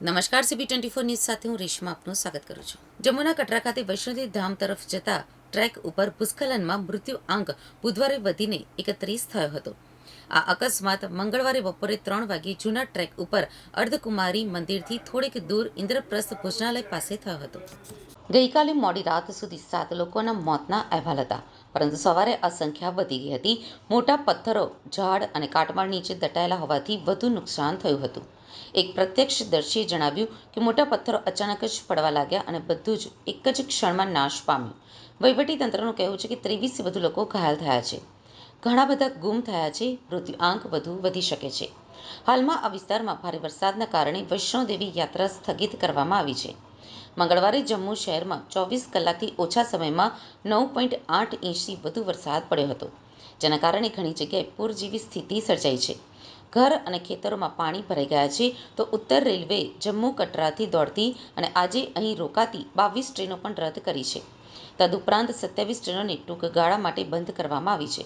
નમસ્કાર CB twenty four news સાથે હું રેશમા આપનું સ્વાગત કરું છું. જમ્મુના કટરા ખાતે વૈષ્ણોદેવી ધામ તરફ જતા ટ્રેક ઉપર ભૂસ્ખલનમાં મૃત્યુ આંક બુધવારે વધીને એકત્રીસ થયો હતો. આ અકસ્માત મંગળવારે બપોરે ત્રણ વાગે જૂના ટ્રેક ઉપર અર્ધકુમારી મંદિરથી થોડીક દૂર ઇન્દ્રપ્રસ્થ ભોજનાલય પાસે થયો હતો. ગઈકાલે મોડી રાત સુધી સાત લોકોના મોતના અહેવાલ હતા. પરંતુ સવારે આ સંખ્યા વધી ગઈ હતી. મોટા પથ્થરો, ઝાડ અને કાટમાળ નીચે દટાયેલા હોવાથી વધુ નુકસાન થયું હતું. એક પ્રત્યક્ષદર્શીએ જણાવ્યું કે મોટા પથ્થરો અચાનક જ પડવા લાગ્યા અને બધું જ એક જ ક્ષણમાં નાશ પામ્યું. વહીવટીતંત્રનું કહેવું છે કે ત્રેવીસથી વધુ લોકો ઘાયલ થયા છે. ઘણા બધા ગુમ થયા છે મૃત્યુ આંક વધુ વધી શકે છે. હાલમાં આ વિસ્તારમાં ભારે વરસાદના કારણે વૈષ્ણોદેવી યાત્રા સ્થગિત કરવામાં આવી છે. મંગળવારે જમ્મુ શહેરમાં ચોવીસ કલાકથી ઓછા સમયમાં નવ પોઈન્ટ આઠ ઇંચથી વધુ વરસાદ પડ્યો હતો, જેના કારણે ઘણી જગ્યાએ પૂર જેવી સ્થિતિ સર્જાઈ છે. ઘર અને ખેતરોમાં પાણી ભરાઈ ગયા છે, તો ઉત્તર રેલવે જમ્મુ કટરાથી દોડતી અને આજે અહીં રોકાતી બાવીસ ટ્રેનો પણ રદ કરી છે. તદુપરાંત સત્યાવીસ ટ્રેનોને ટૂંક ગાળા માટે બંધ કરવામાં આવી છે,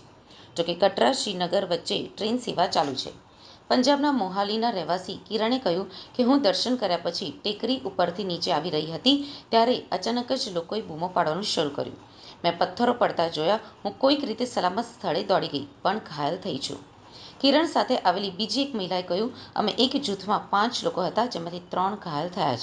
જોકે કટરા શ્રીનગર વચ્ચે ટ્રેન સેવા ચાલુ છે. પંજાબના મોહાલીના રહેવાસી કિરણે કહ્યું કે હું દર્શન કર્યા પછી ટેકરી ઉપરથી નીચે આવી રહી હતી ત્યારે અચાનક જ લોકોએ બૂમો પાડવાનું શરૂ કર્યું. મેં પથ્થરો પડતા જોયા, હું કોઈક રીતે સલામત સ્થળે દોડી ગઈ, પણ ઘાયલ થઈ છું. કિરણ સાથે આવેલી બીજી એક મહિલાએ કહ્યું, અમે એક જૂથમાં પાંચ લોકો હતા જેમાંથી ત્રણ ઘાયલ થયા છે.